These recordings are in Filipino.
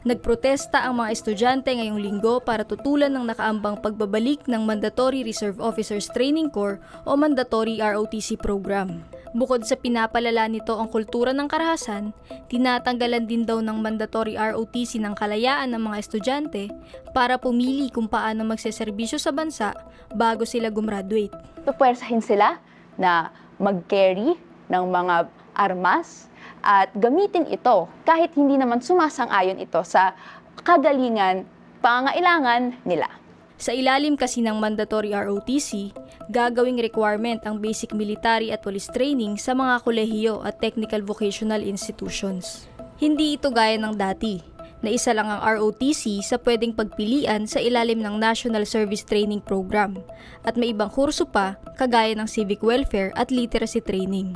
Nagprotesta ang mga estudyante ngayong linggo para tutulan ng nakaambang pagbabalik ng Mandatory Reserve Officers Training Corps o Mandatory ROTC program. Bukod sa pinapalala nito ang kultura ng karahasan, tinatanggalan din daw ng mandatory ROTC ng kalayaan ng mga estudyante para pumili kung paano magseserbisyo sa bansa bago sila gumraduate. Pupwersahin sila na mag-carry ng mga armas at gamitin ito kahit hindi naman sumasang-ayon ito sa kagalingan, pangailangan nila. Sa ilalim kasi ng mandatory ROTC, gagawing requirement ang basic military at police training sa mga kolehiyo at technical vocational institutions. Hindi ito gaya ng dati, na isa lang ang ROTC sa pwedeng pagpilian sa ilalim ng National Service Training Program at may ibang kurso pa kagaya ng civic welfare at literacy training.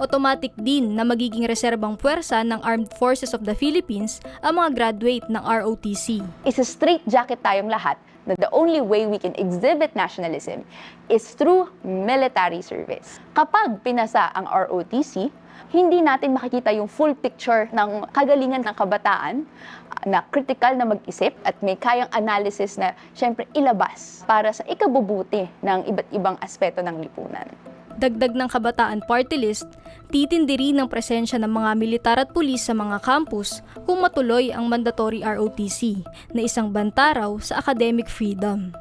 Automatic din na magiging reserbang puwersa ng Armed Forces of the Philippines ang mga graduate ng ROTC. Isa straight jacket tayong lahat na the only way we can exhibit nationalism is through military service. Kapag pinasa ang ROTC, hindi natin makikita yung full picture ng kagalingan ng kabataan na critical na mag-isip at may kayang analysis na syempre ilabas para sa ikabubuti ng iba't ibang aspeto ng lipunan. Dagdag ng Kabataan Party List, titindi rin ang presensya ng mga militar at pulis sa mga campus kung matuloy ang mandatory ROTC na isang banta raw sa academic freedom.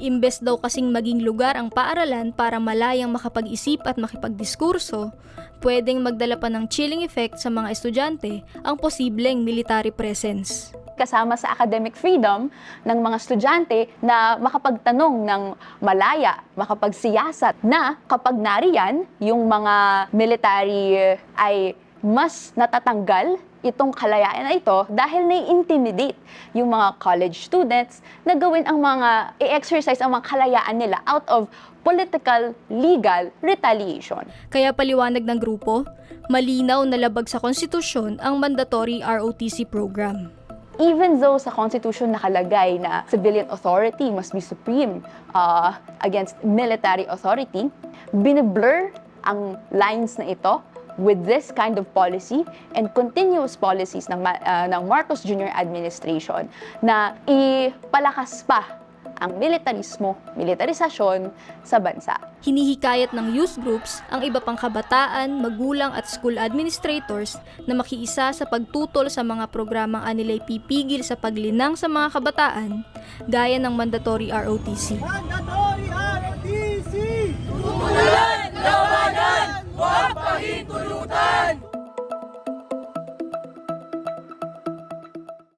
Imbes daw kasing maging lugar ang paaralan para malayang makapag-isip at makipagdiskurso, pwedeng magdala pa ng chilling effect sa mga estudyante ang posibleng military presence. Kasama sa academic freedom ng mga estudyante na makapagtanong ng malaya, makapagsiyasat na kapag nariyan, yung mga military ay mas natatanggal itong kalayaan na ito dahil nai-intimidate yung mga college students na gawin ang mga, i-exercise ang mga kalayaan nila out of political, legal retaliation. Kaya paliwanag ng grupo, malinaw na labag sa konstitusyon ang mandatory ROTC program. even though sa Constitution nakalagay na civilian authority must be supreme uh, against military authority, biniblur ang lines na ito with this kind of policy and continuous policies ng, uh, ng Marcos Jr. administration na ipalakas pa ang militarismo, militarisasyon sa bansa. Hinihikayat ng youth groups ang iba pang kabataan, magulang at school administrators na makiisa sa pagtutol sa mga programang anilay pipigil sa paglinang sa mga kabataan gaya ng mandatory ROTC. Mandatory ROTC! Tumulan,